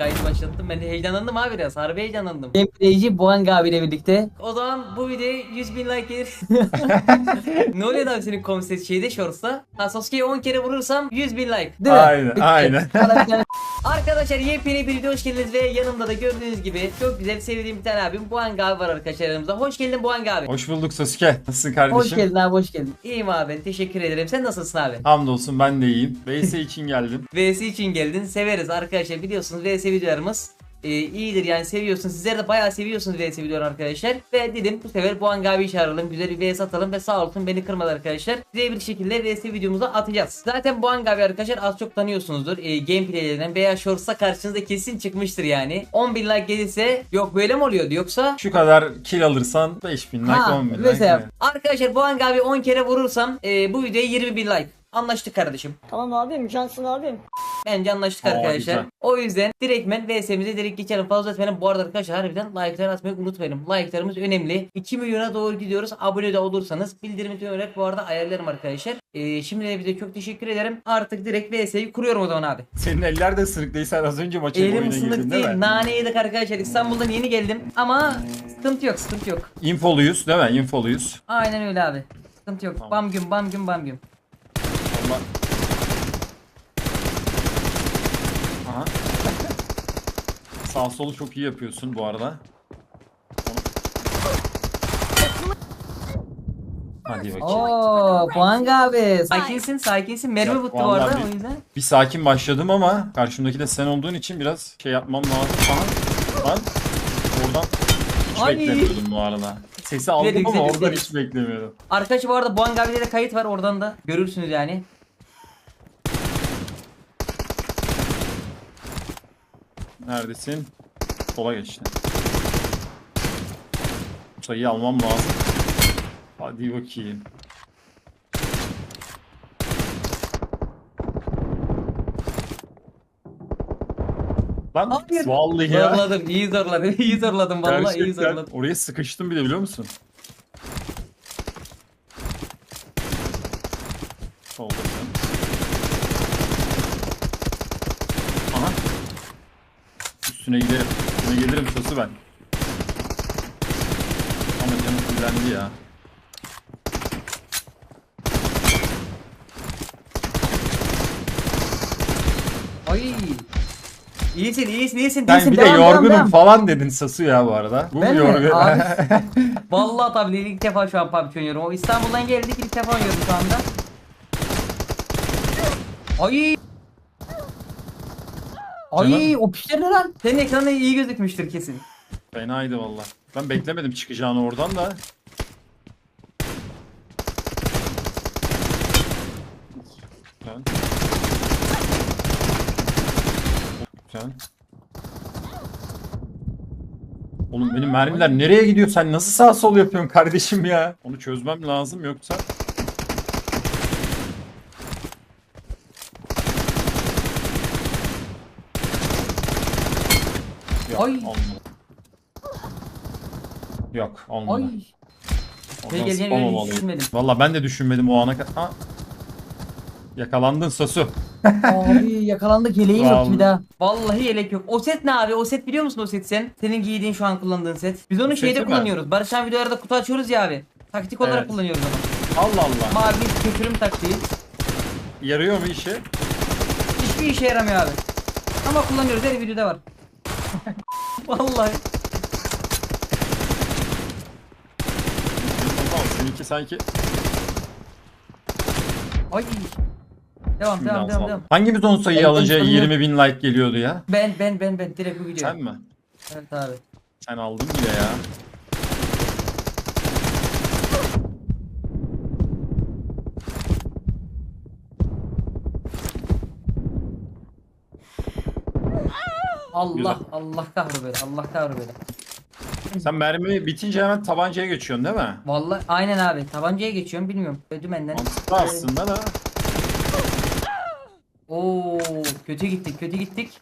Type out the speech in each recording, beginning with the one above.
Kaydı başlattım. Ben de heyecanlandım abi biraz. Harbi heyecanlandım. Gameplayci Boğang abiyle birlikte. O zaman bu videoya 100 bin like gelir. ne oluyor abi senin komiser şeyde shorts'ta? Ha Sasuke'yi 10 kere vurursam 100 bin like. Değil mi? Aynen, Bitti. aynen. Arkadaşlar yepyeni bir video hoş geldiniz ve yanımda da gördüğünüz gibi çok güzel sevdiğim bir tane abim Buang abi var arkadaşlar yanımızda. Hoş geldin Buang abi. Hoş bulduk Sasuke. Nasılsın kardeşim? Hoş geldin abi hoş geldin. İyiyim abi teşekkür ederim. Sen nasılsın abi? Hamdolsun ben de iyiyim. VS için geldim. VS için geldin. Severiz arkadaşlar. Biliyorsunuz VS videolarımız e, iyidir yani seviyorsunuz. Sizler de bayağı seviyorsunuz VS videoları arkadaşlar. Ve dedim bu sefer bu Angabi'yi çağıralım. Güzel bir VS atalım ve sağ olsun beni kırmadı arkadaşlar. Size bir şekilde VS videomuzu atacağız. Zaten bu Angabi arkadaşlar az çok tanıyorsunuzdur. E, gameplaylerinden veya shorts'a karşınıza kesin çıkmıştır yani. 10 bin like gelirse yok böyle mi oluyordu yoksa? Şu kadar kill alırsan 5000 like Ha, 10 bin like. mesela-. Arkadaşlar bu Angabi 10 kere vurursam e, bu videoya 20 bin like. Anlaştık kardeşim. Tamam abim, cansın abim. Bence anlaştık Aa, arkadaşlar. güzel. O yüzden direktmen VS'mize direkt geçelim. Fazla etmeyelim. Bu arada arkadaşlar harbiden like'lar atmayı unutmayın. Like'larımız önemli. 2 milyona doğru gidiyoruz. Abone de olursanız bildirimi tüm olarak bu arada ayarlarım arkadaşlar. Ee, şimdi de bize çok teşekkür ederim. Artık direkt VS'yi kuruyorum o zaman abi. Senin eller de ısırık değil. Sen az önce maçın Elim oyuna girdin değil değil. mi? Nane yedik arkadaşlar. İstanbul'dan yeni geldim. Ama sıkıntı yok sıkıntı yok. Infoluyuz değil mi? Infoluyuz. Aynen öyle abi. Sıkıntı yok. Tamam. Bam güm bam güm bam güm. Aha. Sağ solu çok iyi yapıyorsun bu arada. Hadi bakayım. Oo Boğang abi. Sakinsin sakinsin. Mermi bitti bu vallahi arada bir- o yüzden. Bir sakin başladım ama karşımdaki de sen olduğun için biraz şey yapmam lazım falan. Ben oradan hiç Ay. beklemiyordum bu arada. Sesi aldım Güzel, ama güzel, oradan güzel. hiç beklemiyordum. Arkadaşlar bu arada Boğang abi'de de kayıt var oradan da görürsünüz yani. Neredesin? Sola geçti. Sayıyı almam lazım. Hadi bakayım. Lan Hayır. vallahi ya. Zorladım, iyi zorladım, iyi zorladım vallahi iyi Gerçekten zorladım. oraya sıkıştım bile biliyor musun? Solda sen. Aha. Üstüne giderim. Üstüne gelirim sosu ben. Ama canım fullendi ya. Ay. İyisin, iyisin, iyisin, Sen iyisin. bir de Devam, yorgunum devam. falan dedin Sasu ya bu arada. Bu Ben mu mi? yorgun? Abi. Vallahi tabii ilk defa şu an PUBG oynuyorum. O İstanbul'dan geldik ilk defa oynuyorum şu anda. Ay. Ay o pişler ne lan? Senin ekranda iyi gözükmüştür kesin. Fenaydı valla. Ben beklemedim çıkacağını oradan da. Güzel. Güzel. Oğlum benim mermiler nereye gidiyor? Sen nasıl sağ sol yapıyorsun kardeşim ya? Onu çözmem lazım yoksa. Ay. Yok olmadı. Ay. Hiç olmalıydı. düşünmedim. Valla ben de düşünmedim o ana kadar. Yakalandın Sasu. Abi yakalandık yeleğim yok bir daha. Vallahi yelek yok. O set ne abi? O set biliyor musun o set sen? Senin giydiğin şu an kullandığın set. Biz onu O şeyde seti mi? kullanıyoruz. Barışan videolarda kutu açıyoruz ya abi. Taktik olarak Evet. kullanıyoruz onu. Allah Allah. Mavi kötürüm taktiği. Yarıyor mu işi? Hiçbir işe yaramıyor abi. Ama kullanıyoruz her videoda var. Vallahi. Tamam seninki sanki. Ay. Devam devam devam devam. Hangimiz onun sayıyı Ben alınca konuşamıyorum. 20 bin like geliyordu ya? Ben ben ben ben direkt bu video. Sen mi? Evet abi. Sen aldın bile ya. Allah Güzel. Allah böyle. Allah böyle. Sen mermi bitince hemen tabancaya geçiyorsun değil mi? Vallahi aynen abi. Tabancaya geçiyorum bilmiyorum. Ödümenden. Mantıklı aslında da. Oo kötü gittik kötü gittik.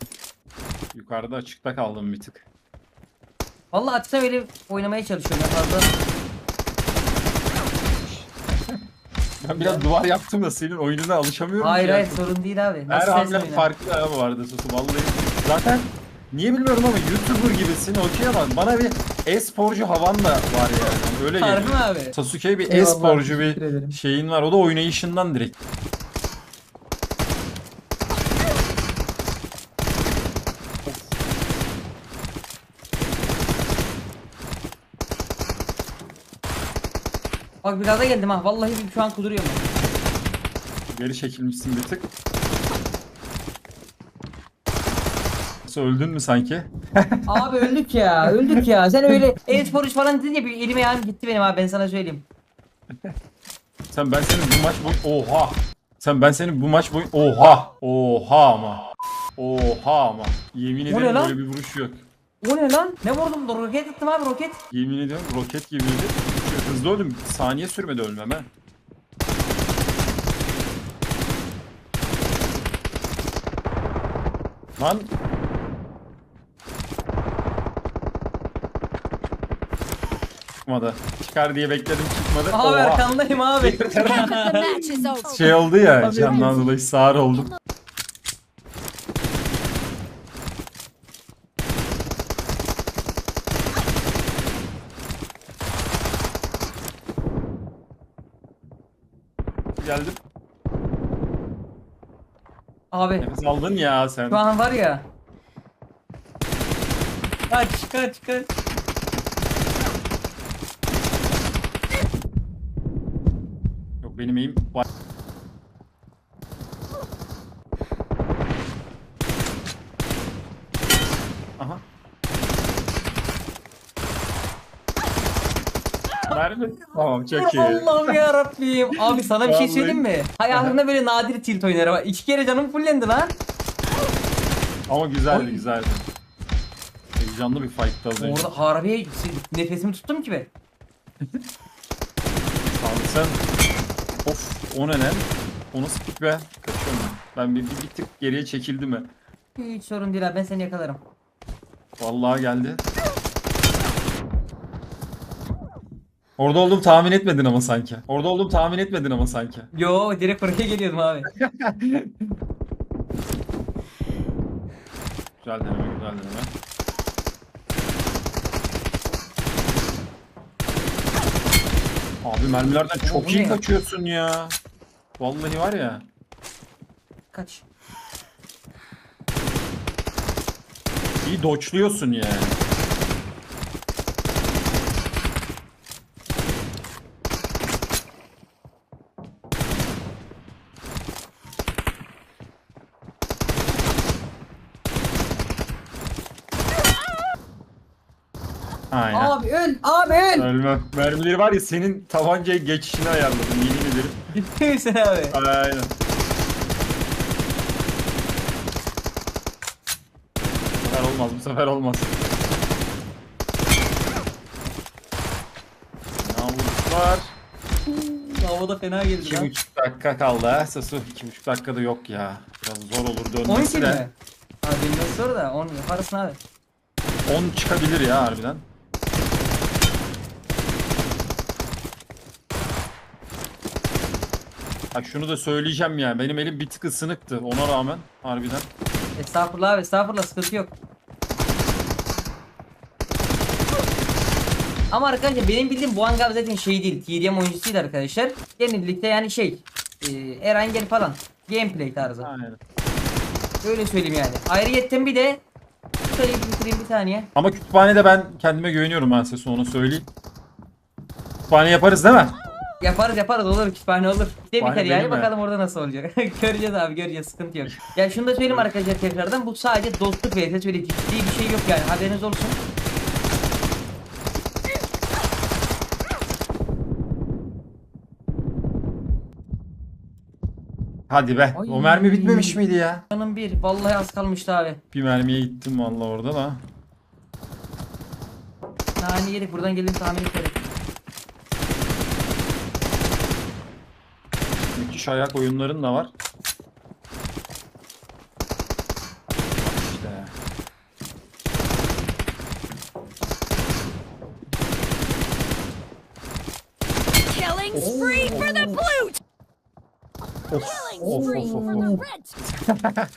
Yukarıda açıkta kaldım bir tık. Vallahi açsam öyle oynamaya çalışıyorum ya fazla. Ben biraz duvar yaptım da senin oyununa alışamıyorum Hayır ki hayır sorun değil abi. Her Nasıl hamle oynar? farklı bu arada Susu vallahi. Zaten Niye bilmiyorum ama YouTuber gibisin okey ama bana bir e-sporcu havan da var yani. Öyle Harbi geliyor. mi abi? Sasuke bir Eyvallah, e-sporcu teşekkür bir ederim. şeyin var. O da oynayışından direkt. Bak biraz da geldim ha. Vallahi şu an kuduruyorum. Geri çekilmişsin bir tık. Nasıl öldün mü sanki? Abi öldük ya. Öldük ya. Sen öyle E-spor iş falan dedin ya bir elim ayağım gitti benim abi ben sana söyleyeyim. Sen ben senin bu maç boy... Oha! Sen ben senin bu maç boy... Oha! Oha ama. Oha ama. Yemin ederim lan? böyle bir vuruş yok. O ne lan? Ne vurdum? Roket attım abi roket. Yemin ediyorum roket gibiydi. Hızlı öldüm. Saniye sürmedi ölmem ha. Lan çıkmadı. Çıkar diye bekledim çıkmadı. Abi Oha. arkandayım abi. The match is over. Şey oldu ya candan dolayı sağır oldum. Geldim. abi Nefes aldın ya sen. şu an var ya. Kaç kaç kaç. Benim eğim. Aha. Mermi. Tamam çok iyi. Allah'ım ya Rabbim. Abi sana bir şey söyleyeyim mi? Hayatımda böyle nadir tilt oynarım. İki kere canım fullendi lan. Ama güzeldi Oy. güzeldi. Heyecanlı bir fight'tı az önce. Orada harbiye nefesimi tuttum ki be. Abi sen... Of o ne lan? O nasıl pik be? Kaçıyorum ben. Ben bir, bir, bir tık geriye çekildim mi? Hiç sorun değil abi ben seni yakalarım. Vallahi geldi. Orada olduğumu tahmin etmedin ama sanki. Orada olduğumu tahmin etmedin ama sanki. Yo direkt oraya geliyordum abi. Güzel deneme, güzel deneme. Abi mermilerden çok bu iyi ne kaçıyorsun ya. Vallahi var ya. Kaç. İyi doçluyorsun yani. Aynen. Abi öl. Abi öl. Ölmem. Mermileri var ya senin tabancaya geçişini ayarladım yemin ederim. Ciddi misin abi? Aynen. Bu sefer olmaz, bu sefer olmaz. Ne vuruşlar? Havada fena geldi İki lan. buçuk dakika kaldı ha. Sasu iki buçuk dakikada yok ya. Biraz zor olur 12 dönmesi mi? de. Abi bilmiyorum sor da 10 yaparsın abi. 10 çıkabilir ya harbiden. Ha şunu da söyleyeceğim ya. Benim elim bir tık ısınıktı ona rağmen harbiden. Estağfurullah abi estağfurullah sıkıntı yok. Ama arkadaşlar benim bildiğim bu hangar zaten şey değil. TDM oyuncusuydu arkadaşlar. Gelin birlikte yani şey. E, Erangel falan. Gameplay tarzı. Aynen. Öyle söyleyeyim yani. Ayrıyetten bir de bir bitireyim bir saniye. Ama kütüphanede ben kendime güveniyorum ben size onu söyleyeyim. Kütüphane yaparız değil mi? Yaparız yaparız olur kütüphane olur. Bir de biter yani bakalım orada nasıl olacak. göreceğiz abi göreceğiz sıkıntı yok. Ya şunu da söyleyeyim arkadaşlar tekrardan bu sadece dostluk vs öyle ciddi bir şey yok yani haberiniz olsun. Hadi be. Ay. O mermi bitmemiş miydi ya? Canım bir vallahi az kalmıştı abi. Bir mermiye gittim vallahi orada da. Nane yedik buradan gelin tahmin ederim. Müthiş ayak oyunların da var. İşte. Killing spree for the blue. Of, Killing of, spree of, of, for of. the red.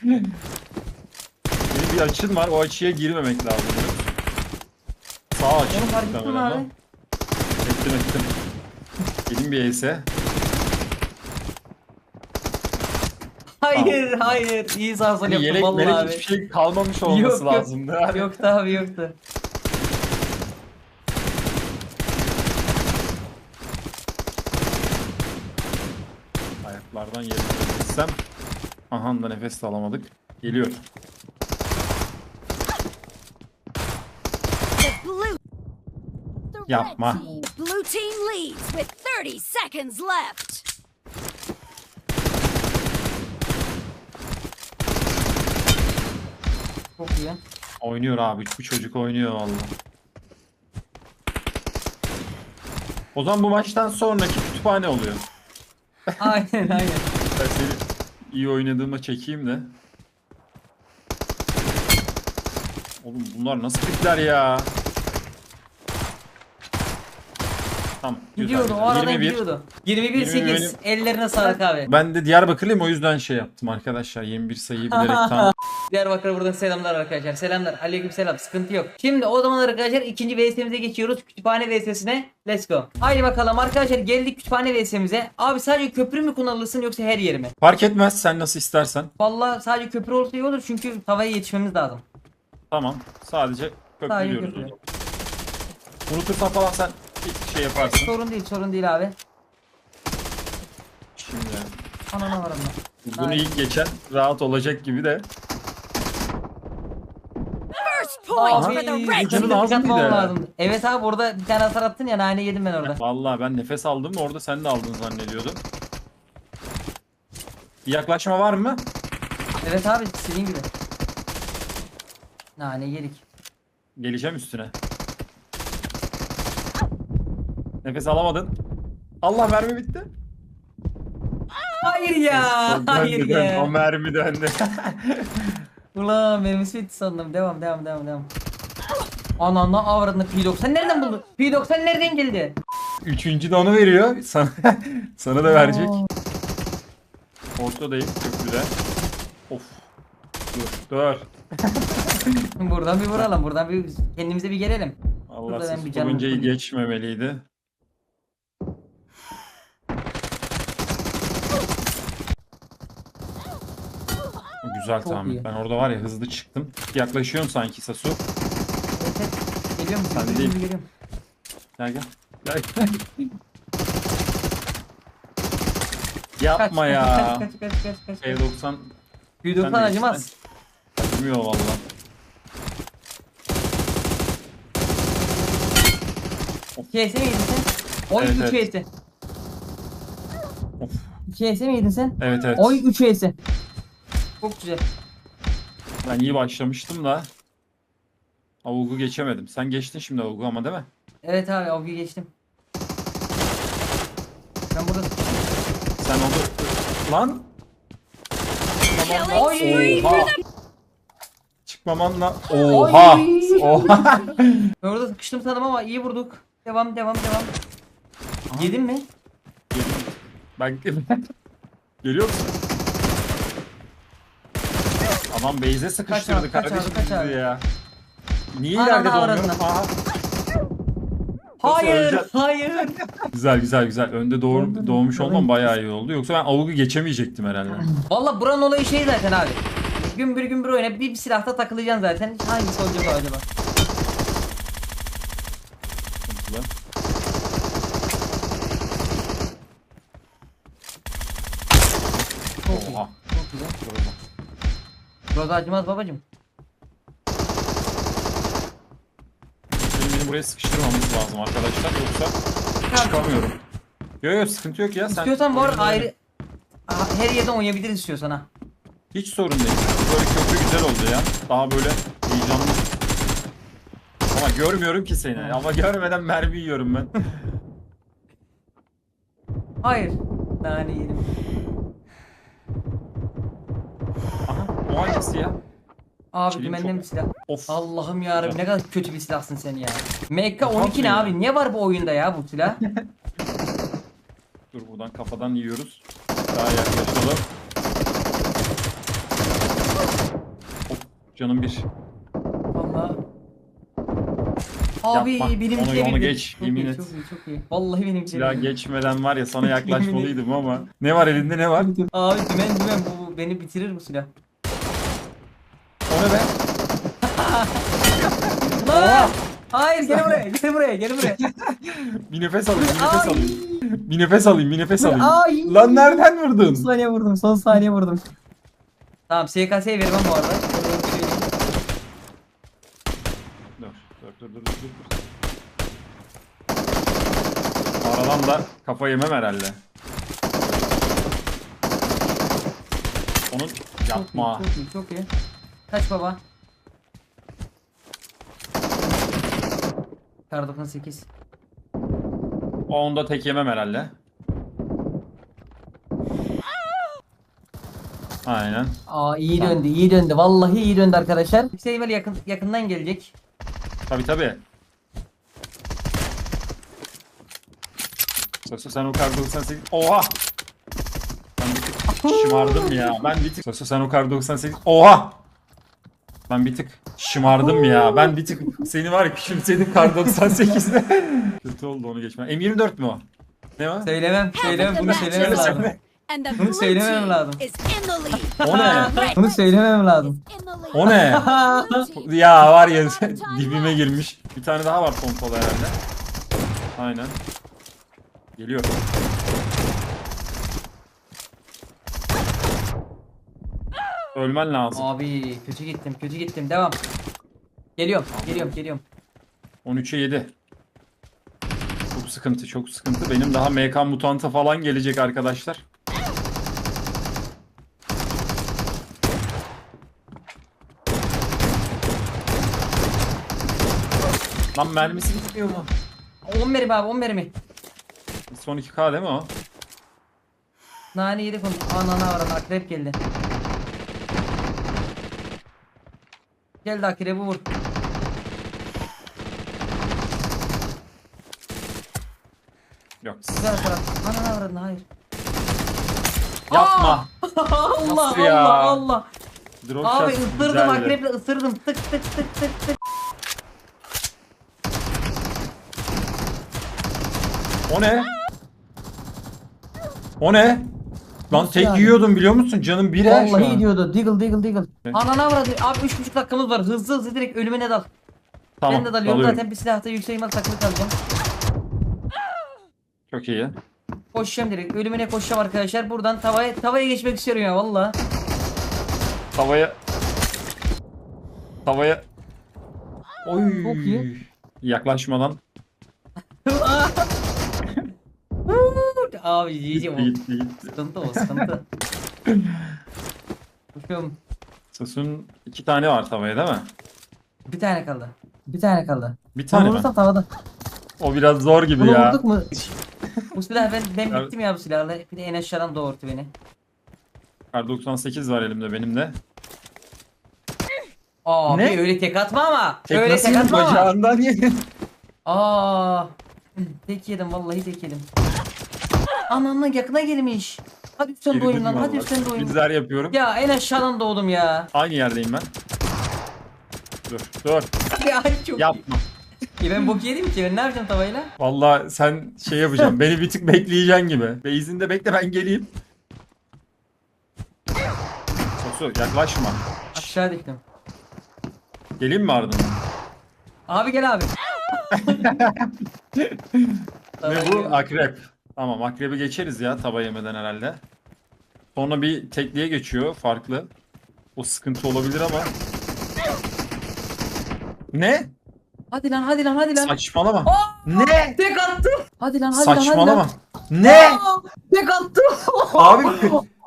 Benim bir açın var. O açıya girmemek lazım. Sağ açı. Ettim ettim. Gelin bir Ace'e. Hayır hayır. İyi sağ sol Hani yaptım yelek vallahi melek abi. hiçbir şey kalmamış olması Yok, yok. lazımdı. Hani Yoktu abi yoktu. Ayaklardan yerine gitsem. Aha da nefes de alamadık. Geliyor. The blue. The Yapma. team. Blue team leads with 30 seconds left. Çok iyi. Oynuyor abi. Bu çocuk oynuyor valla. O zaman bu maçtan sonraki kütüphane oluyor. Aynen aynen. Ben seni iyi oynadığıma çekeyim de. Oğlum bunlar nasıl pikler ya? Tamam. güzel, Gidiyordu o arada 21. gidiyordu. 21 21 8. benim- Ellerine sağlık abi. Ben de Diyarbakırlıyım o yüzden şey yaptım arkadaşlar. 21 sayıyı bilerek tam. Diyarbakır'a buradan selamlar arkadaşlar. Selamlar. Aleyküm selam. Sıkıntı yok. Şimdi o zaman arkadaşlar ikinci VS'mize geçiyoruz. Kütüphane VS'sine. Let's go. Haydi bakalım arkadaşlar geldik kütüphane VS'mize. Abi sadece köprü mü kullanılsın yoksa her yeri mi? Fark etmez sen nasıl istersen. Vallahi sadece köprü olsa iyi olur çünkü havaya yetişmemiz lazım. Tamam. Sadece Sadece köprülüyoruz. köprü. Unutursan falan sen şey yaparsın. Sorun değil sorun değil abi. Şimdi Anana varım ben. bunu Aynen. ilk geçen rahat olacak gibi de. First point Abi, for the red canım team. canını az atmam mıydı? lazım. Evet abi orada bir tane atar attın ya nane yedim ben orada. Vallahi ben nefes aldım orada sen de aldın zannediyordum. Bir yaklaşma var mı? Evet abi istediğin gibi. Nane yedik. Geleceğim üstüne. Nefes alamadın. Allah mermi bitti. Hayır ya. Hayır döndü, O ya. mermi döndü. Ulan benim bitti sandım. Devam devam devam devam. Ananla avradını P90 nereden buldun? P90 nereden geldi? Üçüncü de onu veriyor. Sana, sana da verecek. Ortadayım köprüde. Of. Dur dur. Buradan bir vuralım. Buradan bir kendimize bir gelelim. Allah Burada siz fulleyim. geçmemeliydi. Güzel Çok tahmin. iyi. Ben orada var ya hızlı çıktım. Yaklaşıyorum sanki Sasu. Evet, evet. Geliyor musun? Sen değil. geliyorum. Gel gel. Gel. Yapma Kaç, ya. Kaç kaç kaç kaç kaç. kaç. P90 Sen P90 de acımaz. acımıyor valla. KS mi yedin sen? Oy Evet, 3 evet. evet. Of. KS mi yedin sen? Evet evet. Oy 3 KS. Çok güzel. Ben iyi başlamıştım da. Avug'u geçemedim. Sen geçtin şimdi Avug'u ama değil mi? Evet abi avcıyı geçtim. Ben burada Sen oldu. Lan. Killing Oy. Oha. Çıkmamanla. Oha. Oha. Ben orada sıkıştım sandım ama iyi vurduk. Devam devam devam. Yedin mi? Ben geliyor musun? Adam base'e sıkıştırdı Kaç kardeşim kaç bizi ya. Niye Ananı ileride avradını. doğmuyor? Aha. Hayır, hayır. Güzel güzel güzel. Önde doğur, doğmuş olmam bayağı iyi oldu. Yoksa ben Avug'u geçemeyecektim herhalde. Valla buranın olayı şey zaten abi. Gümbür gümbür oyna bir, bir silahta takılacaksın zaten. Hangisi olacak o acaba? Sıkıntılı. Roza acımaz babacım. Şimdi buraya sıkıştırmamız lazım arkadaşlar. Yoksa çıkamıyorum. Yok yok sıkıntı yok ya. Sen İstiyorsan oyunu ayrı Aha, her yerden oynayabiliriz istiyorsan ha. Hiç sorun değil. Böyle köprü güzel oldu ya. Daha böyle heyecanlı. Ama görmüyorum ki seni. Ama görmeden mermi yiyorum ben. Hayır. Nane yedim. O hangisi ya? Abi Çelim dümenden çok- bir silah. Of. Allah'ım yarabbim ne kadar kötü bir silahsın sen ya. MK Kalkmıyor 12 ne abi? Ne var bu oyunda ya bu silah? Dur buradan kafadan yiyoruz. Daha yaklaşalım. Of. Canım bir. Valla. Abi Yapma. benimki Onu- onu bir- geç, Çok yemin iyi, et. Çok iyi çok iyi. Vallahi benimki de Silah geçmeden var ya sana yaklaşmalıydım ama. Ne var elinde ne var? Abi dümen dümen bu, bu beni bitirir bu silah. Be? Lan! Hayır gel buraya gel buraya gel buraya. Bir nefes alayım, bir nefes Ay. alayım. Bir nefes alayım, bir nefes alayım. Ay. Lan nereden Son vurdun? saniye vurdum son saniye vurdum. Tamam SKS'ye vermem bu arada. Dur, dur, dur, dur, dur. Aradan da kafa yemem herhalde. Onun yapma. Çok iyi, çok iyi, çok iyi. Kaç baba? Kar 98. O onda tek yemem herhalde. Aynen. Aa iyi Tamam. döndü, iyi döndü. Vallahi iyi döndü arkadaşlar. Böyle yakın yakından gelecek. Tabi tabi. Sosu sen o kar 98. Oha! Ben bir tık şımardım ya. Ben bir tık. Sosu sen o kar 98. Oha! Ben bir tık şımardım ya. Ben bir tık seni var ya küçümsedim kar 98'de. Kötü oldu onu geçmem. M24 mü o? Ne o? Söylemem, söylemem bunu söylemem Söyle, lazım. Bunu söylemem lazım. O ne? Bunu söylemem lazım. O ne? Ya var ya dibime girmiş. Bir tane daha var pompalı herhalde. Aynen. Geliyor. Ölmen lazım. Abi kötü gittim, kötü gittim. Devam. Geliyorum, geliyorum, geliyorum. 13'e 7. Çok sıkıntı, çok sıkıntı. Benim daha MK mutanta falan gelecek arkadaşlar. Lan mermisi gitmiyor mu? 10 mermi abi, 10 mermi. Son 2K değil mi o? Nane yedik onu. Anana avradı, akrep geldi. Geldi akrebi vur. Yok. Güzel taraf. Anana avradı, hayır. Yapma. Allah Nasıl ya? Allah Allah. Drop Abi shot ısırdım güzeldi. akreple ısırdım. Tık tık tık tık tık. O ne? O ne? Lan Nasıl tek yani? yiyordum biliyor musun? Canım bir he şu Vallahi an. diyordu. Diggle diggle diggle. Ne? Anana avradı. Abi 3,5 dakikamız var. Hızlı hızlı direkt ölümüne dal. Tamam, ben de dalıyorum. dalıyorum. Zaten bir silahta yüksek ihtimal takılı kalacağım. Çok iyi. Koşacağım direkt. Ölümüne koşacağım arkadaşlar. Buradan tavaya tavaya geçmek istiyorum ya valla. Tavaya... Tavaya... Oy. Çok iyi. Yaklaşmadan Abi yiyeceğim gitti o. gitti gitti. Sıkıntı o sıkıntı. Koşuyorum. Sasun iki tane var tavaya değil mi? Bir tane kaldı. Bir tane kaldı. Bir Bunu tane mi? vurursam tavada. O biraz zor gibi Bunu ya. vurduk mu? bu silah ben ben Ya- bittim ya bu silahla. Bir de en aşağıdan doğurtu beni. Kar 98 var elimde benim de. Aa Ne? bir öyle tek atma ama. Tek öyle nasıl tek atma ama. Bacağından yedin. Aa. Tek yedim vallahi tek yedim. Ananla yakına gelmiş. Hadi üstten Girdim doğayım lan. Hadi vallahi. üstten doğayım. Bizler yapıyorum. Ya en aşağıdan doğdum ya. Aynı yerdeyim ben. Dur dur. Ya çok Yapma. iyi. Ben bok yedim ki ben ne yapacağım tavayla? Vallahi sen şey yapacağım. beni bir tık bekleyeceksin gibi. Beyzinde bekle ben geleyim. Sosu yaklaşma. Aşağı diktim. Geleyim mi ardından? Abi gel abi. Ne bu? Akrep. Tamam akrebi geçeriz ya tava yemeden herhalde. Sonra bir tekliğe geçiyor farklı. O sıkıntı olabilir ama. Ne? Hadi lan hadi lan hadi lan. Saçmalama. Ne? Tek attım. Hadi lan hadi lan hadi Saçmalama. lan. Ne? Aa, Tek attım. Abi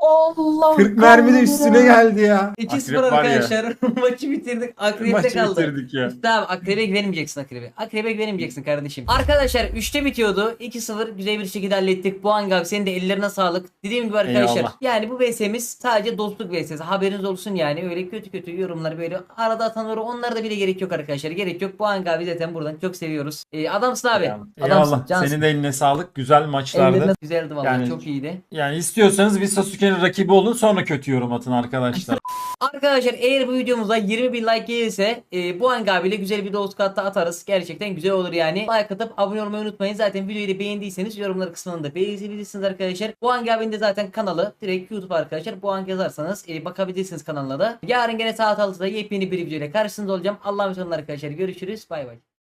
Allah 40 mermi de üstüne geldi ya. 2-0 Akrep var ya. arkadaşlar. Maçı bitirdik. Akrep'te Maçı kaldı. bitirdik ya. Tamam akrebe güvenmeyeceksin akrebe. Akrebe güvenmeyeceksin kardeşim. Arkadaşlar 3'te bitiyordu. 2-0 güzel bir şekilde hallettik. Bu abi senin de ellerine sağlık. Dediğim gibi arkadaşlar Eyvallah. yani bu VS'miz sadece dostluk VS'si. Haberiniz olsun yani. Öyle kötü kötü yorumlar böyle arada atanları onlara da bile gerek yok arkadaşlar. Gerek yok. Bu abi zaten buradan çok seviyoruz. Ee, adamsın abi. Eyvallah. Adamsın. Eyvallah. Cansın. Senin de eline sağlık. Güzel maçlardı. Ellerine güzeldi vallahi Yani- çok iyiydi. Yani istiyorsanız bir Sasuke'nin Önce rakibi olun sonra kötü yorum atın arkadaşlar. Arkadaşlar eğer bu videomuza 20 bin like gelirse e, bu Hang abiyle güzel bir dostluk hatta atarız. Gerçekten güzel olur yani. Like atıp abone olmayı unutmayın. Zaten videoyu da beğendiyseniz yorumlar kısmında beğenebilirsiniz arkadaşlar. Bu Hang abinin de zaten kanalı direkt YouTube arkadaşlar. Bu Hang yazarsanız e, bakabilirsiniz kanalına da. Yarın gene saat 6'da yepyeni bir videoyla karşınızda olacağım. Allah'a emanet olun arkadaşlar. Görüşürüz. Bay bay.